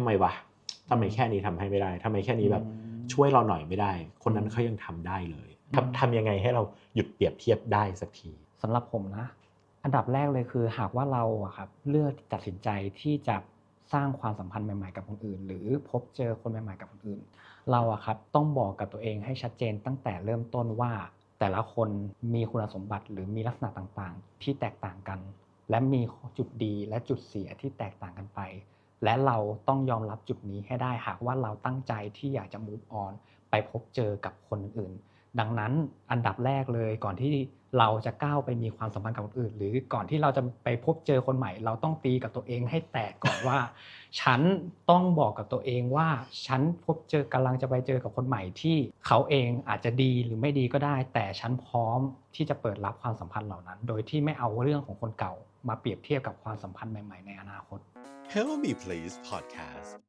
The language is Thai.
ทำไมวะทำไมแค่นี้ทำให้ไม่ได้ทำไมแค่นี้แบบช่วยเราหน่อยไม่ได้ คนนั้นเขายังทำได้เลยทำทำยังไงให้เราหยุดเปรียบเทียบได้สักทีสำหรับผมนะ อันดับแรกเลยคือ หากว่าเราอะครับเลือกตัดสินใจที่จะสร้างความสัมพันธ์ใหม่ ๆ กับคนอื่น หรือพบเจอคนใหม่ ๆ กับคนอื่น เราอะครับต้องบอกกับตัวเองให้ชัดเจนตั้งแต่เริ่มต้นว่า แต่ละคนมีคุณสมบัติหรือมีลักษณะต่างๆ ที่แตกต่างกัน และมีจุดดีและจุดเสียที่แตกต่างกันไป และเราต้องยอมรับจุดนี้ให้ได้หากว่าเราตั้งใจที่อยากจะ move on ไปพบเจอกับคนอื่น ดังนั้นอันดับแรกเลยก่อนที่เราจะก้าวไปมีความสัมพันธ์กับคนอื่น หรือก่อนที่เราจะไปพบเจอคนใหม่ เราต้องตีกับตัวเองให้แตกก่อนว่า ฉันต้องบอกกับตัวเองว่า ฉันพบเจอกำลังจะไปเจอกับคนใหม่ที่เขาเองอาจจะดีหรือไม่ดีก็ได้ แต่ฉันพร้อมที่จะเปิดรับความสัมพันธ์เหล่านั้น โดยที่ไม่เอาเรื่องของคนเก่ามาเปรียบเทียบกับความสัมพันธ์ใหม่ ๆ ในอนาคต Help Me Please Podcast